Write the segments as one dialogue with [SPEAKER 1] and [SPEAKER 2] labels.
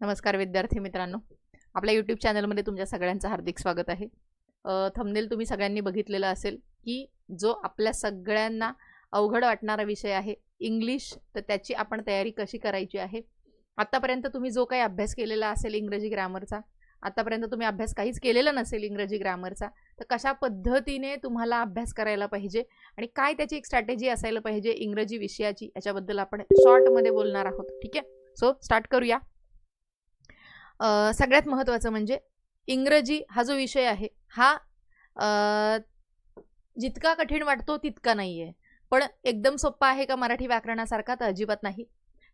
[SPEAKER 1] नमस्कार विद्यार्थी मित्रांनो. आपल्या यूट्यूब चॅनलमध्ये तुमच्या सगळ्यांचं हार्दिक स्वागत आहे. थंबनेल तुम्ही सगळ्यांनी बघितलेलं असेल की जो आपल्या सगळ्यांना अवघड वाटणारा विषय आहे इंग्लिश तर त्याची आपण तयारी कशी करायची आहे? आत्तापर्यंत तुम्ही जो काही अभ्यास केलेला असेल इंग्रजी ग्रामरचा आत्तापर्यंत तुम्ही अभ्यास काहीच केलेला नसेल इंग्रजी ग्रामरचा तर कशा पद्धतीने तुम्हाला अभ्यास करायला पाहिजे आणि काय त्याची एक स्ट्रॅटेजी असायला पाहिजे इंग्रजी विषयाची याच्याबद्दल आपण शॉर्टमध्ये बोलणार आहोत. ठीक आहे? सो स्टार्ट करूया. सगळ्यात महत्त्वाचं म्हणजे इंग्रजी हा जो विषय आहे हा जितका कठीण वाटतो तितका नाही आहे पण एकदम सोप्पा आहे का मराठी व्याकरणासारखा तर अजिबात नाही.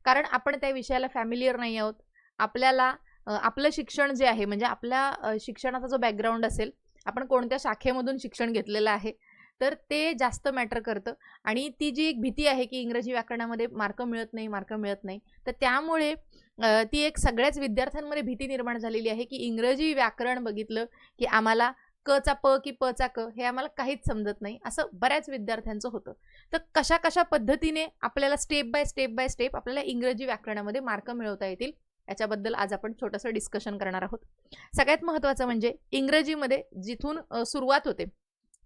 [SPEAKER 1] कारण आपण त्या विषयाला फॅमिलियर नाही आहोत. आपल्याला आपलं शिक्षण जे आहे म्हणजे आपल्या शिक्षणाचा जो बॅकग्राऊंड असेल आपण कोणत्या शाखेमधून शिक्षण घेतलेलं आहे तर ते जास्त मॅटर करतं. आणि ती जी एक भीती आहे की इंग्रजी व्याकरणामध्ये मार्क मिळत नाही मार्क मिळत नाही तर त्यामुळे ती एक सगळ्याच विद्यार्थ्यांमध्ये भीती निर्माण झालेली आहे की इंग्रजी व्याकरण बघितलं की आम्हाला क चा प की प चा क हे आम्हाला काहीच समजत नाही असं बऱ्याच विद्यार्थ्यांचं होतं. तर कशा कशा पद्धतीने आपल्याला step by step by step आपल्याला इंग्रजी व्याकरणामध्ये मार्क मिळवता येतील याच्याबद्दल आज आपण छोटंसं डिस्कशन करणार आहोत. सगळ्यात महत्त्वाचं म्हणजे इंग्रजीमध्ये जिथून सुरुवात होते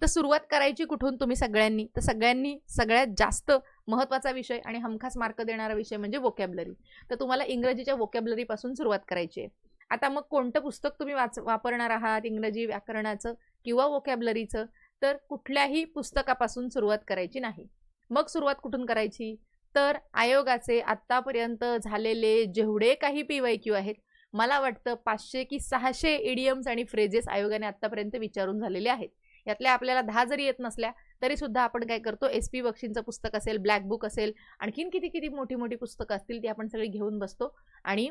[SPEAKER 1] तर सुरुवात करायची कुठून तुम्ही सगळ्यांनी? तर सगळ्यांनी सगळ्यात जास्त महत्त्वाचा विषय आणि हमखास मार्क देणारा विषय म्हणजे वोकॅबलरी तर तुम्हाला इंग्रजीच्या वोकॅबलरीपासून सुरुवात करायची आहे. आता मग कोणतं पुस्तक तुम्ही वाच वापरणार आहात? इंग्रजी व्याकरणाचं किंवा वोकॅबलरीचं तर कुठल्याही पुस्तकापासून सुरुवात करायची नाही. मग सुरुवात कुठून करायची? तर आयोगाचे आत्तापर्यंत झालेले जेवढे काही पी वाय क्यू आहेत मला वाटतं पाचशे की सहाशे इडियम्स आणि फ्रेजेस आयोगाने आत्तापर्यंत विचारून झालेले आहेत. यातल्या आपल्याला दहा जरी येत नसल्या तरी सुद्धा आपण काय करतो? एस पी बक्षींचं पुस्तक असेल ब्लॅक बुक असेल आणखीन किती किती मोठी मोठी पुस्तकं असतील ती आपण सगळी घेऊन बसतो आणि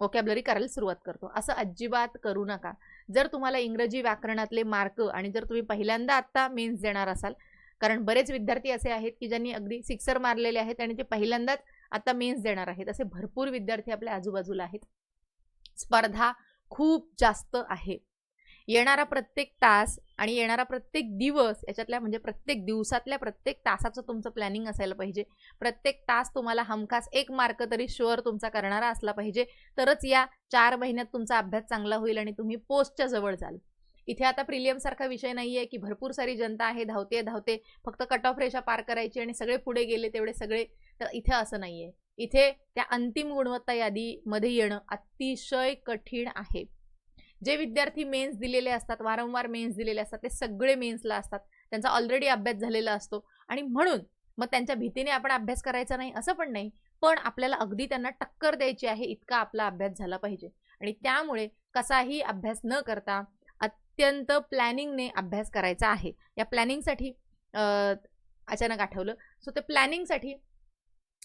[SPEAKER 1] वोकॅबलरी करायला सुरुवात करतो. असं अजिबात करू नका. जर तुम्हाला इंग्रजी व्याकरणातले मार्क आणि जर तुम्ही पहिल्यांदा आत्ता मेन्स देणार असाल कारण बरेच विद्यार्थी असे आहेत की ज्यांनी अगदी सिक्सर मारलेले आहेत आणि ते पहिल्यांदाच आता मेन्स देणार आहेत. असे भरपूर विद्यार्थी आपल्या आजूबाजूला आहेत. स्पर्धा खूप जास्त आहे. येणारा प्रत्येक तास आणि येणारा प्रत्येक दिवस याच्यातल्या म्हणजे प्रत्येक दिवसातल्या प्रत्येक तासाचं तुमचं प्लॅनिंग असायला पाहिजे. प्रत्येक तास तुम्हाला हमखास एक मार्क तरी शुअर तुमचा करणारा असला पाहिजे. तरच या चार महिन्यात तुमचा अभ्यास चांगला होईल आणि तुम्ही पोस्टच्या जवळ जाल. इथे आता प्रिलियमसारखा विषय नाही आहे की भरपूर सारी जनता आहे धावते धावते फक्त कट ऑफ रेषा पार करायची आणि सगळे पुढे गेले तेवढे सगळे. तर इथे असं नाही आहे इथे त्या अंतिम गुणवत्ता यादीमध्ये येणं अतिशय कठीण आहे. जे विद्यार्थी मेन्स दिलेले असतात वारंवार मेन्स दिलेले असतात ते सगळे मेन्सला असतात. त्यांचा ऑलरेडी अभ्यास झालेला असतो. आणि म्हणून मग त्यांच्या भीतीने आपण अभ्यास करायचा नाही असं पण नाही. पण आपल्याला अगदी त्यांना टक्कर द्यायची आहे इतका आपला अभ्यास झाला पाहिजे. आणि त्यामुळे कसाही अभ्यास न करता अत्यंत प्लॅनिंगने अभ्यास करायचा आहे. या प्लॅनिंगसाठी अचानक आठवलं. सो ते प्लॅनिंगसाठी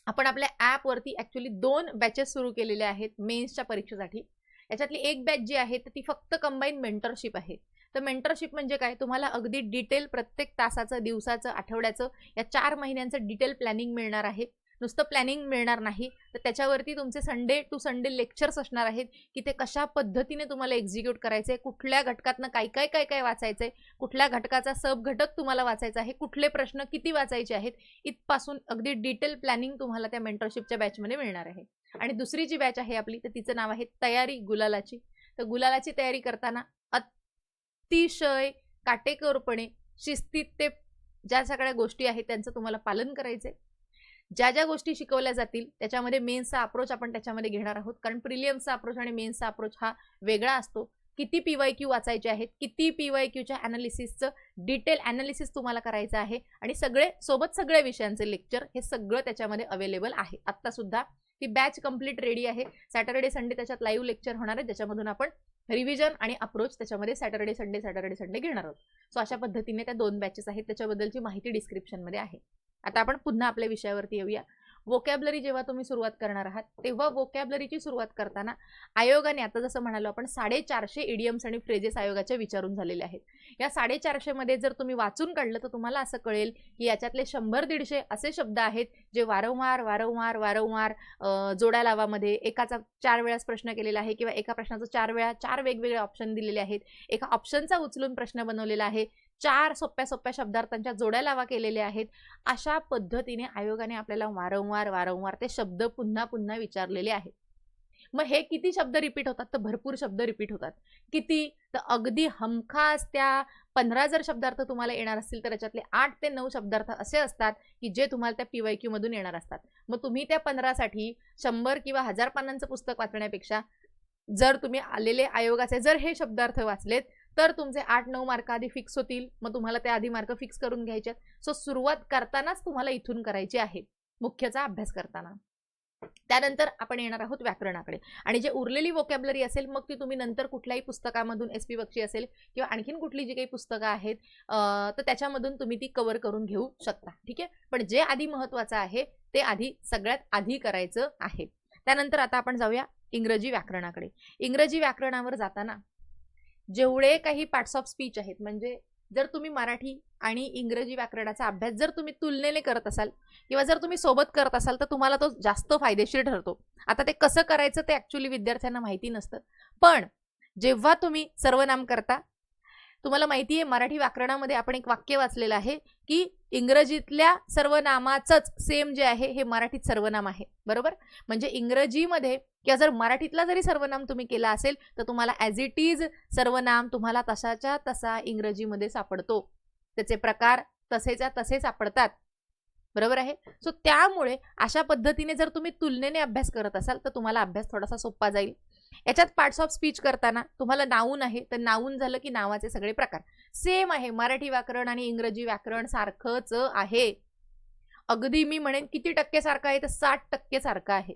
[SPEAKER 1] आपण आपल्या ॲपवरती ॲक्च्युली दोन बॅचेस सुरू केलेले आहेत मेन्सच्या परीक्षेसाठी. याच्यातली एक बॅच जी आहे तर ती फक्त कंबाईन मेंटरशिप आहे. तर मेंटरशिप म्हणजे काय? तुम्हाला अगदी डिटेल प्रत्येक तासाचं दिवसाचं आठवड्याचं या चार महिन्यांचं डिटेल प्लॅनिंग मिळणार आहे. नुसतं प्लॅनिंग मिळणार नाही. तर त्याच्यावरती तुमचे संडे टू संडे लेक्चर्स असणार आहेत की ते कशा पद्धतीने तुम्हाला एक्झिक्यूट करायचं आहे कुठल्या घटकातनं काय काय काय काय वाचायचं आहे कुठल्या घटकाचा सब घटक तुम्हाला वाचायचा आहे कुठले प्रश्न किती वाचायचे आहेत इथपासून अगदी डिटेल प्लॅनिंग तुम्हाला त्या मेंटरशिपच्या बॅचमध्ये मिळणार आहे. आणि दुसरी जी बॅच आहे आपली तर तिचं नाव आहे तयारी गुलालाची. तर गुलालाची तयारी करताना अतिशय काटेकोरपणे शिस्तीत ते ज्या सगळ्या गोष्टी आहेत त्यांचं तुम्हाला पालन करायचं ज्या ज्या गोष्टी शिकवल्या जातील त्याच्यामध्ये मेन्सचा अप्रोच आपण त्याच्यामध्ये घेणार आहोत. कारण प्रिलियम्सचा अप्रोच आणि मेन्सचा अप्रोच हा वेगळा असतो. किती पी वाय क्यू वाचायचे आहेत किती पी वाय क्यूच्या ॲनालिसिसचं डिटेल ॲनालिसिस तुम्हाला करायचं आहे. आणि सगळे सोबत सगळ्या विषयांचे लेक्चर हे सगळं त्याच्यामध्ये अवेलेबल आहे. आत्तासुद्धा ती बॅच कंप्लीट रेडी आहे. सॅटर्डे संडे त्याच्यात लाईव्ह लेक्चर होणार आहे ज्याच्यामधून आपण रिव्हिजन आणि अप्रोच त्याच्यामध्ये सॅटर्डे संडे सॅटर्डे संडे घेणार आहोत. सो अशा पद्धतीने त्या दोन बॅचेस आहेत. त्याच्याबद्दलची माहिती डिस्क्रिप्शनमध्ये आहे. आता आपण पुन्हा आपल्या विषयावरती येऊया. वोकॅबलरी जेव्हा तुम्ही सुरुवात करणार आहात तेव्हा वोकॅबलरीची सुरुवात करताना आयोगाने आता जसं म्हणालो आपण साडेचारशे इडियम्स आणि फ्रेजेस आयोगाच्या विचारून झालेले आहेत. या साडेचारशेमध्ये जर तुम्ही वाचून काढलं तर तुम्हाला असं कळेल की याच्यातले शंभर दीडशे असे शब्द आहेत जे वारंवार वारंवार वारंवार जोड्या लावामध्ये एकाचा चार वेळाच प्रश्न केलेला आहे किंवा एका प्रश्नाचं चार वेळा चार वेगवेगळे ऑप्शन दिलेले आहेत. एका ऑप्शनचा उचलून प्रश्न बनवलेला आहे. चार सोप्या सोप्या शब्दार्थांच्या जोड्या लावा केलेल्या आहेत. अशा पद्धतीने आयोगाने आपल्याला वारंवार वारंवार ते शब्द पुन्हा पुन्हा विचारलेले आहेत. मग हे किती शब्द रिपीट होतात? तर भरपूर शब्द रिपीट होतात. किती? तर अगदी हमखास त्या पंधरा जर शब्दार्थ तुम्हाला येणार असतील तर त्याच्यातले आठ ते नऊ शब्दार्थ असे असतात की जे तुम्हाला त्या पीवाय क्यूमधून येणार असतात. मग तुम्ही त्या पंधरासाठी शंभर किंवा हजार पानांचं पुस्तक वाचण्यापेक्षा जर तुम्ही आलेले आयोगाचे जर हे शब्दार्थ वाचलेत तर तुमचे आठ नऊ मार्क आधी फिक्स होतील. मग तुम्हाला ते आधी मार्क फिक्स करून घ्यायचे सो सुरुवात करतानाच तुम्हाला इथून करायची आहे. मुख्यचा अभ्यास करताना. त्यानंतर आपण येणार आहोत व्याकरणाकडे. आणि जे उरलेली वोकॅबलरी असेल मग ती तुम्ही नंतर कुठल्याही पुस्तकामधून एस पी बक्षी असेल किंवा आणखीन कुठली जी काही पुस्तकं आहेत तर त्याच्यामधून तुम्ही ती कव्हर करून घेऊ शकता. ठीक आहे? पण जे आधी महत्वाचं आहे ते आधी सगळ्यात आधी करायचं आहे. त्यानंतर आता आपण जाऊया इंग्रजी व्याकरणाकडे. इंग्रजी व्याकरणावर जाताना जेवढे काही पार्ट्स ऑफ स्पीच आहेत म्हणजे जर तुम्ही मराठी आणि इंग्रजी व्याकरणाचा अभ्यास जर तुम्ही तुलनेने करत असाल किंवा जर तुम्ही सोबत करत असाल तर तुम्हाला तो जास्त फायदेशीर ठरतो. आता ते कसं करायचं ते ॲक्च्युली विद्यार्थ्यांना माहिती नसतं. पण जेव्हा तुम्ही सर्वनाम करता तुम्हाला माहिती आहे मराठी व्याकरणामध्ये आपण एक वाक्य वाचलेलं आहे की इंग्रजीतल्या सर्वनामाचंच सेम जे आहे हे मराठीत सर्वनाम आहे. बरोबर? म्हणजे इंग्रजीमध्ये किंवा जर मराठीतला जरी सर्वनाम तुम्ही केला असेल तर तुम्हाला ॲज इट इज सर्वनाम तुम्हाला तसाच्या तसा इंग्रजीमध्ये सापडतो. त्याचे प्रकार तसेच्या तसे सापडतात. बरोबर आहे? सो त्यामुळे अशा पद्धतीने जर तुम्ही तुलनेने अभ्यास करत असाल तर तुम्हाला अभ्यास थोडासा सोपा जाईल. याच्यात पार्ट्स ऑफ स्पीच करताना तुम्हाला नाऊन आहे तर नाऊन झालं की नावाचे सगळे प्रकार. सेम आहे मराठी व्याकरण आणि इंग्रजी व्याकरण सारखंच आहे. अगदी मी म्हणेन किती टक्के सारखं आहे तर साठ टक्के सारखं आहे.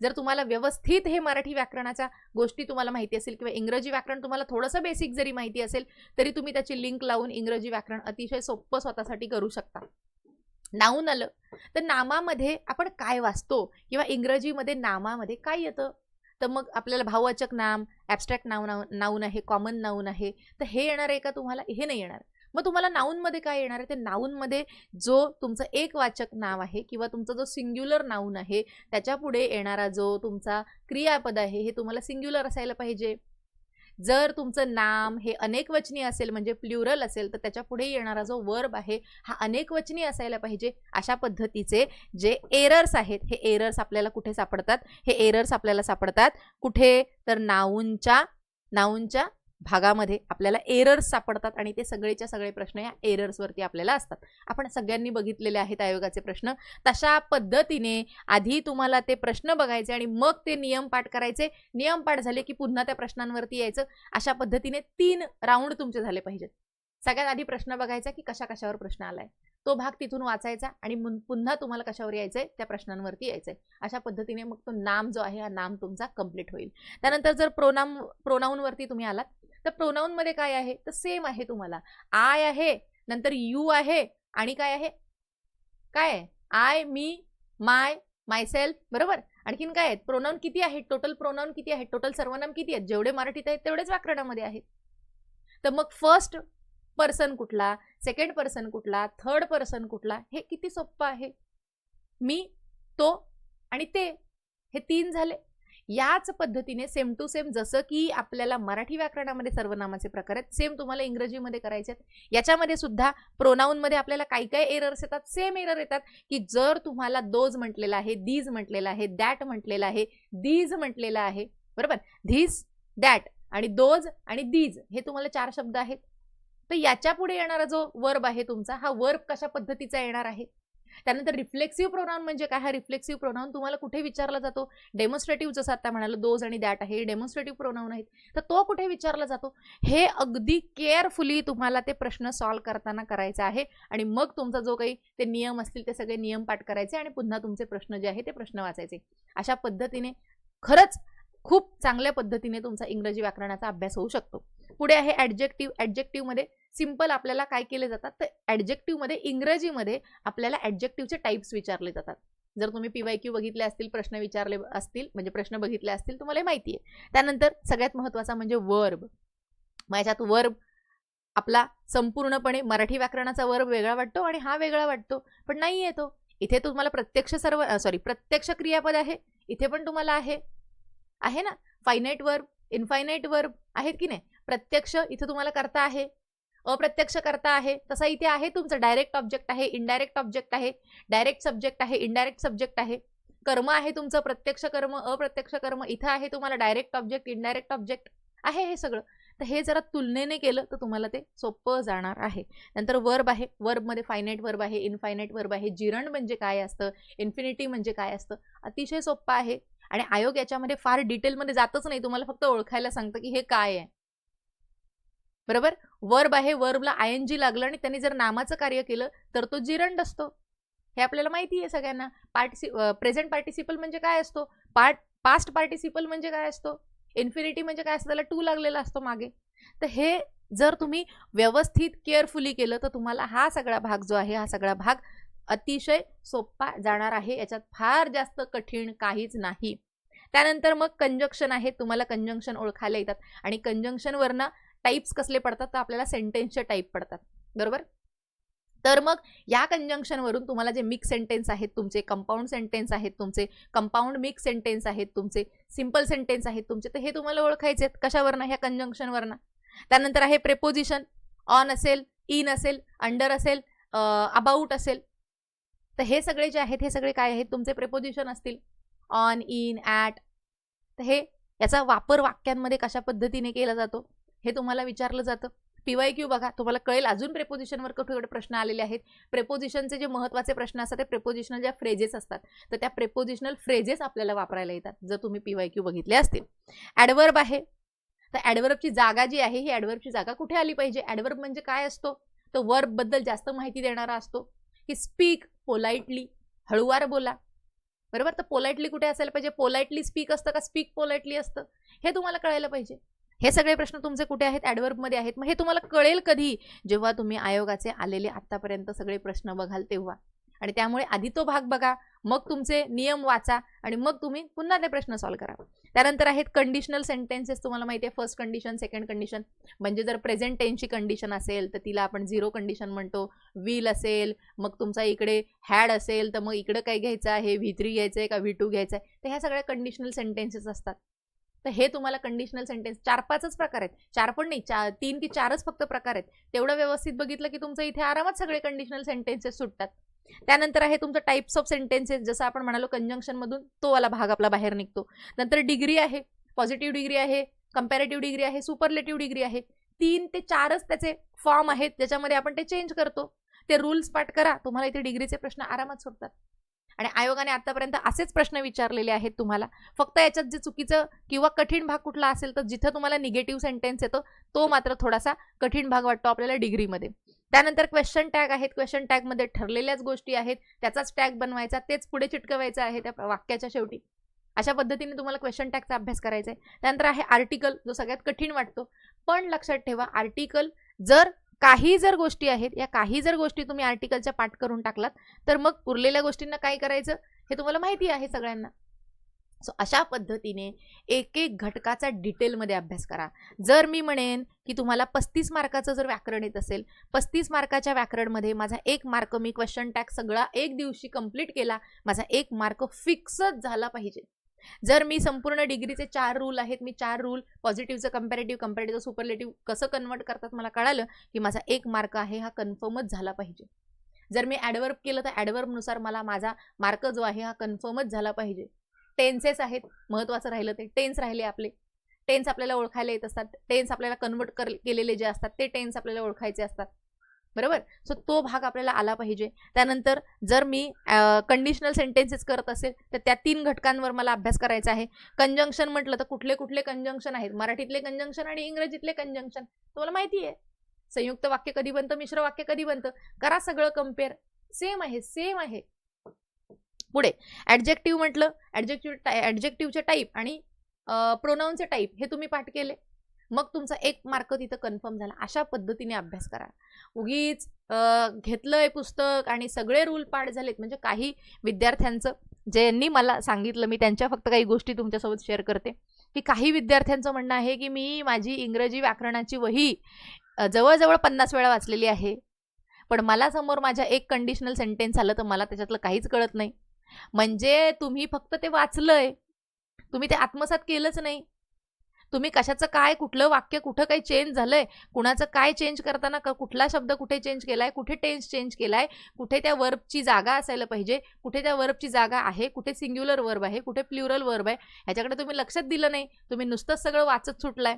[SPEAKER 1] जर तुम्हाला व्यवस्थित हे मराठी व्याकरणाच्या गोष्टी तुम्हाला माहिती असेल किंवा इंग्रजी व्याकरण तुम्हाला थोडंसं बेसिक जरी माहिती असेल तरी तुम्ही त्याची लिंक लावून इंग्रजी व्याकरण अतिशय सोपं स्वतःसाठी करू शकता. नाऊन आलं तर नामामध्ये आपण काय वाचतो किंवा इंग्रजीमध्ये नामामध्ये काय येतं? तर मग आपल्याला भाववाचक नाम ॲबस्ट्रॅक्ट नाव नाव नाऊन आहे कॉमन नाऊन आहे तर हे येणार आहे का तुम्हाला? हे नाही येणार. मग तुम्हाला नाऊनमध्ये काय येणार आहे? ते नाऊनमध्ये जो तुमचं एक वाचक नाव आहे किंवा तुमचा जो सिंग्युलर नाऊन आहे त्याच्यापुढे येणारा जो तुमचा क्रियापद आहे हे तुम्हाला सिंग्युलर असायला पाहिजे. जर तुमचं नाम हे अनेकवचनी असेल म्हणजे प्ल्युरल असेल तर त्याच्या पुढे येणारा जो वर्ब आहे हा अनेकवचनी असायला पाहिजे. अशा पद्धतीचे जे एरर्स आहेत हे एरर्स आपल्याला कुठे सापडतात? हे एरर्स आपल्याला सापडतात कुठे? तर नाऊनच्या नाऊनच्या भागामध्ये आपल्याला एरर्स सापडतात आणि ते सगळेच्या सगळे प्रश्न या एरर्सवरती आपल्याला असतात. आपण सगळ्यांनी बघितलेले आहेत आयोगाचे प्रश्न. तशा पद्धतीने आधी तुम्हाला ते प्रश्न बघायचे आणि मग ते नियम पाठ करायचे. नियम पाठ झाले की पुन्हा त्या प्रश्नांवरती यायचं. अशा पद्धतीने तीन राऊंड तुमचे झाले पाहिजेत. सगळ्यात आधी प्रश्न बघायचा की कशा कशावर प्रश्न आलाय. तो भाग तिथून वाचायचा आणि मुन- पुन्हा तुम्हाला कशावर यायचंय? त्या प्रश्नांवरती यायचंय. अशा पद्धतीने मग तो नाम जो आहे हा नाम तुमचा कंप्लीट होईल. त्यानंतर जर प्रोनाम प्रोनाऊनवरती तुम्ही आलात तर प्रोनाऊनमध्ये काय आहे? तर सेम आहे तुम्हाला. आय आहे नंतर यू आहे आणि काय आहे? काय आहे? आय मी माय मायसेल्फ बरोबर? आणखीन काय आहेत? प्रोनाऊन किती आहेत? टोटल प्रोनाऊन किती आहेत? टोटल सर्वनाम किती आहेत? जेवढे मराठीत आहेत तेवढेच व्याकरणामध्ये आहेत. तर मग फर्स्ट पर्सन कुठला? सेकंड पर्सन कुठला? थर्ड पर्सन कुठला? हे किती सोप्पं आहे. मी तो आणि ते. हे तीन झाले. याच पद्धतीने सेम टू सेम जसं की आपल्याला मराठी व्याकरणामध्ये सर्वनामाचे प्रकार आहेत सेम तुम्हाला इंग्रजीमध्ये करायचे आहेत. याच्यामध्ये सुद्धा प्रोनाऊनमध्ये आपल्याला काही काही एरर्स येतात सेम एरर येतात की जर तुम्हाला दोज म्हटलेला आहे दीज म्हटलेला आहे दॅट म्हटलेला आहे दीज म्हटलेला आहे बरोबर? धीस दॅट आणि दोज आणि दीज हे तुम्हाला चार शब्द आहेत. तर याच्यापुढे येणारा जो वर्ब आहे तुमचा हा वर्ब कशा पद्धतीचा येणार आहे? त्यानंतर रिफ्लेक्सिव्ह प्रोनाऊन म्हणजे काय? हा रिफ्लेक्सिव्ह प्रोनाऊन तुम्हाला कुठे विचारला जातो? डेमॉन्स्ट्रेटिव्ह जसं आता म्हणालो दोज आणि दॅट आहे डेमॉन्स्ट्रेटिव्ह प्रोनाऊन आहेत. तर तो कुठे विचारला जातो? हे अगदी केअरफुली तुम्हाला ते प्रश्न सॉल्व्ह करताना करायचा आहे. आणि मग तुमचा जो काही ते नियम असतील ते सगळे नियम पाठ करायचे आणि पुन्हा तुमचे प्रश्न जे आहे ते प्रश्न वाचायचे. अशा पद्धतीने खरंच खूप चांगल्या पद्धतीने तुमचा इंग्रजी व्याकरणाचा अभ्यास होऊ शकतो. पुढे आहे ॲडजेक्टिव्ह ॲडजेक्टिव्हमध्ये सिंपल आपल्याला काय केले जातात तर ॲडजेक्टिव्हमध्ये इंग्रजीमध्ये आपल्याला ॲडजेक्टिव्हचे टाईप्स विचारले जातात. जर तुम्ही पी वाय क्यू बघितले असतील प्रश्न विचारले असतील म्हणजे प्रश्न बघितले असतील तुम्हाला माहिती आहे. त्यानंतर सगळ्यात महत्त्वाचा म्हणजे वर्ब मग याच्यात वर्ब आपला संपूर्णपणे मराठी व्याकरणाचा वर्ब वेगळा वाटतो आणि हा वेगळा वाटतो पण नाही येतो इथे तुम्हाला प्रत्यक्ष सर्व सॉरी प्रत्यक्ष क्रियापद आहे. इथे पण तुम्हाला आहे. आहे ना? फायनाईट वर्ब इनफायनाईट वर्ब आहेत की नाही? प्रत्यक्ष इथे तुम्हाला करता आहे. अप्रत्यक्ष करता आहे. तसा इथे आहे तुमचं डायरेक्ट ऑब्जेक्ट आहे इनडायरेक्ट ऑब्जेक्ट आहे डायरेक्ट सब्जेक्ट आहे इनडायरेक्ट सब्जेक्ट आहे. कर्म आहे तुमचं प्रत्यक्ष कर्म अप्रत्यक्ष कर्म इथं आहे तुम्हाला डायरेक्ट ऑब्जेक्ट इनडायरेक्ट ऑब्जेक्ट आहे हे सगळं. तर हे जरा तुलनेने केलं तर तुम्हाला ते सोपं जाणार आहे. नंतर वर्ब आहे वर्बमध्ये फायनाईट वर्ब आहे इनफायनाईट वर्ब आहे. जिरण म्हणजे काय असतं? इन्फिनिटी म्हणजे काय असतं? अतिशय सोपं आहे. आणि आयोग याच्यामध्ये फार डिटेलमध्ये जातच नाही. तुम्हाला फक्त ओळखायला सांगतं की हे काय आहे. बरोबर? वर्ब आहे वर्बला आय एन जी लागलं आणि त्यांनी जर नामाचं कार्य केलं तर तो जिरंड असतो. हे आपल्याला माहिती आहे सगळ्यांना. पार्टिसि प्रेझेंट पार्टिसिपल म्हणजे काय असतो? पार्ट पास्ट पार्टिसिपल म्हणजे काय असतो? इन्फिनिटी म्हणजे काय असतं? त्याला टू लागलेला असतो मागे. तर हे जर तुम्ही व्यवस्थित केअरफुली केलं तर तुम्हाला हा सगळा भाग जो आहे हा सगळा भाग अतिशय सोपा जाणार आहे. याच्यात फार जास्त कठीण काहीच नाही. त्यानंतर मग कंजक्शन आहे. तुम्हाला कंजंक्शन ओळखायला येतात. आणि कंजंक्शनवरनं टाईप्स कसले पडतात तर आपल्याला सेंटेन्सचे टाईप पडतात. बरोबर? तर मग या कंजंक्शनवरून तुम्हाला जे मिक्स सेंटेन्स आहेत तुमचे कंपाऊंड सेंटेन्स आहेत तुमचे कंपाऊंड मिक्स सेंटेन्स आहेत तुमचे सिंपल सेंटेन्स आहेत तुमचे तर हे तुम्हाला ओळखायचे आहेत. कशावरनं? ह्या कंजंक्शनवरनं त्यानंतर आहे प्रेपोजिशन ऑन असेल इन असेल अंडर असेल अबाउट असेल. तर हे सगळे जे आहेत हे सगळे काय आहेत? तुमचे प्रेपोजिशन असतील. ऑन इन ॲट तर हे याचा वापर वाक्यांमध्ये कशा पद्धतीने केला जातो? हे तुम्हाला विचारलं जातं. पीवाय क्यू बघा तुम्हाला कळेल अजून प्रेपोजिशनवर कुठे कुठे प्रश्न आलेले आहेत. प्रेपोजिशनचे जे महत्त्वाचे प्रश्न असतात ते प्रेपोजिशनल ज्या फ्रेजेस असतात तर त्या प्रेपोजिशनल फ्रेजेस आपल्याला वापरायला येतात जर तुम्ही पीवाय क्यू बघितले असतील. ॲडवर्ब आहे. तर ॲडवर्बची जागा जी आहे ही ॲडवर्बची जागा कुठे आली पाहिजे? ॲडवर्ब म्हणजे काय असतो? तर वर्बबद्दल जास्त माहिती देणारा असतो. की स्पीक पोलाइटली हळूवार बोला. बरोबर? तर पोलाइटली कुठे असायला पाहिजे? पोलाइटली स्पीक असतं का? स्पीक पोलाइटली असतं. हे तुम्हाला कळायला पाहिजे. हे सगळे प्रश्न तुमचे कुठे आहेत? ॲडवर्बमध्ये आहेत. मग हे तुम्हाला कळेल कधी? जेव्हा तुम्ही आयोगाचे आलेले आत्तापर्यंत सगळे प्रश्न बघाल तेव्हा. आणि त्यामुळे आधी तो भाग बघा मग तुमचे नियम वाचा आणि मग तुम्ही पुन्हा ते प्रश्न सॉल्व करा. त्यानंतर आहेत कंडिशनल सेंटेन्सेस तुम्हाला माहिती आहे फर्स्ट कंडिशन सेकंड कंडिशन म्हणजे जर प्रेझेंट टेन्सची कंडिशन असेल तर तिला आपण झिरो कंडिशन म्हणतो. विल असेल मग तुमचा इकडे हॅड असेल तर मग इकडं काय घ्यायचं आहे? व्ही थ्री घ्यायचं आहे का? व्ही टू घ्यायचं आहे तर ह्या सगळ्या कंडिशनल सेंटेन्सेस असतात. तर हे तुम्हाला कंडिशनल सेंटेन्स चार पाचच प्रकार आहेत. चार पण नाही चार तीन की चारच फक्त प्रकार आहेत. तेवढं व्यवस्थित बघितलं की तुमचं इथे आरामात सगळे कंडिशनल सेंटेन्सेस सुटतात. त्यानंतर आहे तुमचं टाईप्स ऑफ सेंटेन्सेस जसं आपण म्हणालो कंजंक्शनमधून तो वाला भाग आपला बाहेर निघतो. नंतर डिग्री आहे पॉझिटिव्ह डिग्री आहे कम्पॅरेटिव्ह डिग्री आहे सुपरलेटिव्ह डिग्री आहे. तीन ते चारच त्याचे फॉर्म आहेत ज्याच्यामध्ये आपण ते चेंज करतो. ते रूल्स पाठ करा तुम्हाला इथे डिग्रीचे प्रश्न आरामात सुटतात. आणि आयोगाने आतापर्यंत असेच प्रश्न विचारलेले आहेत तुम्हाला. फक्त याच्यात जे चुकीचं किंवा कठीण भाग कुठला असेल तर जिथं तुम्हाला निगेटिव्ह सेंटेन्स येतो तो मात्र थोडासा कठीण भाग वाटतो आपल्याला डिग्रीमध्ये त्यानंतर क्वेश्चन टॅग आहेत. क्वेश्चन टॅगमध्ये ठरलेल्याच गोष्टी आहेत. त्याचाच टॅग बनवायचा तेच पुढे चिटकवायचं आहे त्या वाक्याच्या शेवटी. अशा पद्धतीने तुम्हाला क्वेश्चन टॅगचा अभ्यास करायचा आहे. त्यानंतर आहे आर्टिकल जो सगळ्यात कठीण वाटतो. पण लक्षात ठेवा आर्टिकल जर काही जर गोष्टी आहेत या काही जर गोष्टी तुम्ही आर्टिकलच्या पाठ करून टाकलात तर मग उरलेल्या गोष्टींना काय करायचं? हे तुम्हाला माहिती आहे सगळ्यांना. सो अशा पद्धतीने एक एक घटकाचा डिटेलमध्ये अभ्यास करा. जर मी म्हणेन की तुम्हाला पस्तीस मार्काचं जर व्याकरण येत असेल पस्तीस मार्काच्या व्याकरणमध्ये माझा एक मार्क मी क्वेश्चन टॅग सगळा एक दिवशी कंप्लीट केला माझा एक मार्क फिक्सच झाला पाहिजे. जर मी संपूर्ण डिग्रीचे चार रूल आहेत मी चार रूल पॉझिटिव्हचं कम्पॅरेटिव्ह कम्पॅरेटिव्ह सुपरलेटिव्ह कसं कन्वर्ट करतात मला कळालं की माझा एक मार्क आहे हा कन्फर्मच झाला पाहिजे. जर मी ॲडवर्ब केलं तर ॲडवर्बनुसार मला माझा मार्क जो आहे हा कन्फर्मच झाला पाहिजे. टेन्सेस आहेत महत्त्वाचं राहिलं ते टेन्स राहिले आपले. टेन्स आपल्याला ओळखायला येत असतात. टेन्स आपल्याला कन्वर्ट कर केलेले जे असतात ते टेन्स आपल्याला ओळखायचे असतात. बरोबर? सो तो भाग आपल्याला आला पाहिजे. त्यानंतर जर मी कंडिशनल सेंटेन्सेस करत असेल तर त्या तीन घटकांवर मला अभ्यास करायचा आहे. कंजंक्शन म्हटलं तर कुठले कुठले कंजंक्शन आहेत? मराठीतले कंजंक्शन आणि इंग्रजीतले कंजंक्शन तुम्हाला माहिती आहे. संयुक्त वाक्य कधी बनतं? मिश्र वाक्य कधी बनतं? करा सगळं कंपेअर सेम आहे सेम आहे. पुढे. ॲडजेक्टिव्ह म्हटलं ॲडजेक्टिव्ह ॲडजेक्टिव्हचे टाईप आणि प्रोनाऊनचे टाईप हे तुम्ही पाठ केले. मग तुमचा एक मार्क तिथं कन्फर्म झाला. अशा पद्धतीने अभ्यास करा. उगीच घेतलंय पुस्तक आणि सगळे रूल पाठ झालेत. म्हणजे काही विद्यार्थ्यांचं ज्यांनी मला सांगितलं मी त्यांच्या फक्त काही गोष्टी तुमच्यासोबत शेअर करते. की काही विद्यार्थ्यांचं म्हणणं आहे की मी माझी इंग्रजी व्याकरणाची वही जवळजवळ पन्नास वेळा वाचलेली आहे. पण मला समोर माझ्या एक कंडिशनल सेंटेन्स आलं तर मला त्याच्यातलं काहीच कळत नाही. म्हणजे तुम्ही फक्त ते वाचलंय. तुम्ही ते आत्मसात केलंच नाही. तुम्ही कशाचं काय कुठलं वाक्य कुठं काही चेंज झालंय? कुणाचं काय चेंज करताना का कुठला शब्द कुठे चेंज केलाय? कुठे टेन्स चेंज केलाय? कुठे त्या वर्बची जागा असायला पाहिजे? कुठे त्या वर्बची जागा आहे? कुठे सिंग्युलर वर्ब आहे? कुठे प्ल्युरल वर्ब आहे? ह्याच्याकडे तुम्ही लक्षात दिलं नाही. तुम्ही नुसतंच सगळं वाचत सुटलाय.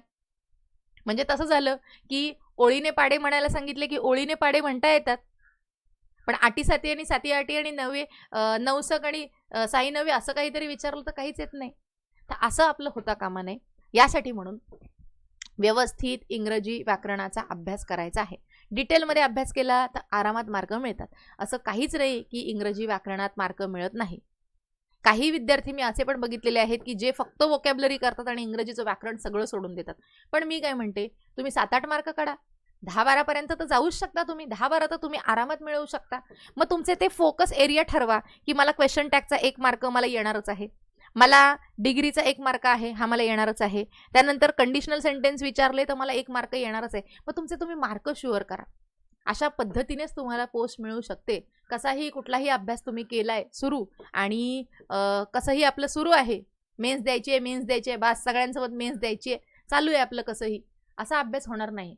[SPEAKER 1] म्हणजे तसं झालं की ओळीने पाडे म्हणायला सांगितले की ओळीने पाडे म्हणता येतात. पण आटी साती आणि साती आटी आणि नवे नवसक आणि साई नवे असं काहीतरी विचारलं तर काहीच येत नाही. तर असं आपलं होता कामा नये. यासाठी म्हणून व्यवस्थित इंग्रजी व्याकरणाचा अभ्यास करायचा आहे. डिटेलमध्ये अभ्यास केला तर आरामात मार्क मिळतात. असं काहीच नाही की इंग्रजी व्याकरणात मार्क मिळत नाही. काही विद्यार्थी मी असे पण बघितलेले आहेत की जे फक्त वोकॅबलरी करतात आणि इंग्रजीचं व्याकरण सगळं सोडून देतात. पण मी काय म्हणते तुम्ही सात आठ मार्क काढा. दहा बारापर्यंत तर जाऊच शकता तुम्ही. दहा बारा तर तुम्ही आरामात मिळवू शकता. मग तुमचे ते फोकस एरिया ठरवा की मला क्वेश्चन टॅगचा एक मार्क मला येणारच आहे. मला डिग्रीचा एक मार्क आहे हा मला येणारच आहे. त्यानंतर कंडिशनल सेंटेन्स विचारले तर मला एक मार्क येणारच आहे. मग तुमचे तुम्ही मार्क शुअर करा. अशा पद्धतीनेच तुम्हाला पोस्ट मिळू शकते. कसाही कुठलाही अभ्यास तुम्ही केलाय सुरू आणि कसंही आपलं सुरू आहे मेन्स द्यायची आहे मेन्स द्यायची आहे बास सगळ्यांसोबत मेन्स द्यायची आहे चालू आहे आपलं कसंही असा अभ्यास होणार नाही.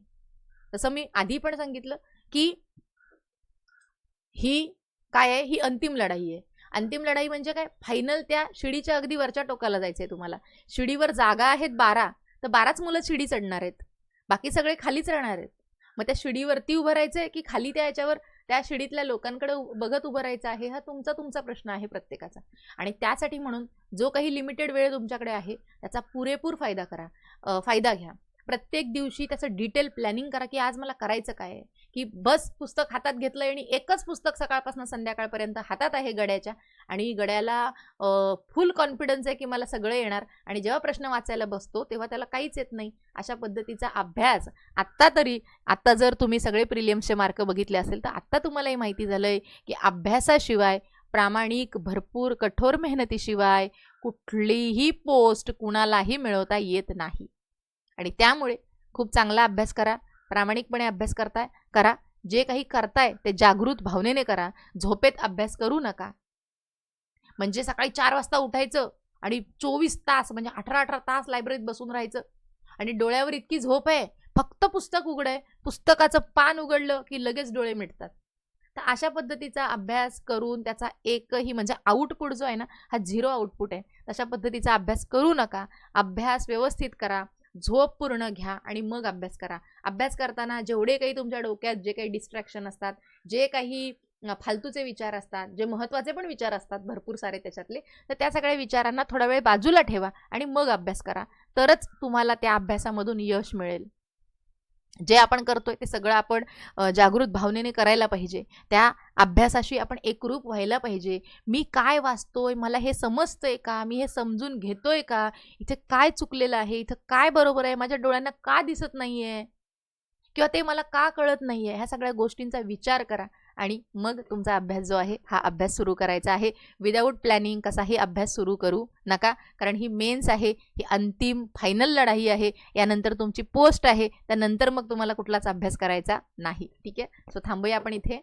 [SPEAKER 1] तसं मी आधी पण सांगितलं की ही काय आहे? ही अंतिम लढाई आहे. अंतिम लढाई म्हणजे काय? फायनल त्या शिडीच्या अगदी वरच्या टोकाला जायचं आहे तुम्हाला. शिडीवर जागा आहेत बारा तर बाराच मुलं शिडी चढणार आहेत. बाकी सगळे खालीच राहणार आहेत. मग त्या शिडीवरती उभं राहायचं आहे की खाली त्या याच्यावर त्या शिडीतल्या लोकांकडे उ- बघत उभं राहायचं आहे? हा तुमचा तुमचा प्रश्न आहे प्रत्येकाचा. आणि त्यासाठी म्हणून जो काही लिमिटेड वेळ तुमच्याकडे आहे त्याचा पुरेपूर फायदा करा. फायदा घ्या. प्रत्येक दिवशी त्याचं डिटेल प्लॅनिंग करा की आज मला करायचं काय आहे. की बस पुस्तक हातात घेतलं आणि एकच पुस्तक सकाळपासून संध्याकाळपर्यंत हातात आहे गड्याच्या आणि गड्याला फुल कॉन्फिडन्स आहे की मला सगळं येणार आणि जेव्हा प्रश्न वाचायला बसतो तेव्हा त्याला काहीच येत नाही. अशा पद्धतीचा अभ्यास. आत्ता तरी आत्ता जर तुम्ही सगळे प्रिलियम्सचे मार्क बघितले असेल तर आत्ता तुम्हालाही माहिती झालं आहे की अभ्यासाशिवाय प्रामाणिक भरपूर कठोर मेहनतीशिवाय कुठलीही पोस्ट कुणालाही मिळवता येत नाही. आणि त्यामुळे खूप चांगला अभ्यास करा प्रामाणिकपणे अभ्यास करताय करा. जे काही करताय ते जागृत भावनेने करा. झोपेत अभ्यास करू नका. म्हणजे सकाळी चार वाजता उठायचं आणि चोवीस तास म्हणजे अठरा अठरा तास लायब्ररीत बसून राहायचं. आणि डोळ्यावर इतकी झोप आहे फक्त पुस्तक उघडंय पुस्तकाचं पान उघडलं की लगेच डोळे मिटतात. तर अशा पद्धतीचा अभ्यास करून त्याचा एकही म्हणजे आउटपुट जो आहे ना हा झिरो आउटपुट आहे. तशा पद्धतीचा अभ्यास करू नका. अभ्यास व्यवस्थित करा. झोप पूर्ण घ्या आणि मग अभ्यास करा. अभ्यास करताना जेवढे काही तुमच्या डोक्यात जे काही डिस्ट्रॅक्शन असतात जे काही फालतूचे विचार असतात जे महत्त्वाचे पण विचार असतात भरपूर सारे त्याच्यातले तर त्या सगळ्या विचारांना थोडा वेळ बाजूला ठेवा आणि मग अभ्यास करा. तरच तुम्हाला त्या अभ्यासामधून यश मिळेल. जे आपण करतोय ते सगळं आपण जागृत भावनेने करायला पाहिजे. त्या अभ्यासाशी आपण एकरूप व्हायला पाहिजे. मी काय वाचतोय? मला हे समजतंय का? मी हे समजून घेतोय का? इथे काय चुकलेलं आहे? इथं काय बरोबर आहे? माझ्या डोळ्यांना का दिसत नाहीये? किंवा ते मला का कळत नाहीये? ह्या सगळ्या गोष्टींचा विचार करा. आणि मग तुमचा अभ्यास जो आहे हा अभ्यास सुरू करायचा आहे. विदाऊट प्लॅनिंग कसाही अभ्यास सुरू करू नका. कारण ही मेन्स आहे ही अंतिम फायनल लढाई आहे. यानंतर तुमची पोस्ट आहे. त्यानंतर मग तुम्हाला कुठलाच अभ्यास करायचा नाही. ठीक आहे? सो थांबूया आपण इथे.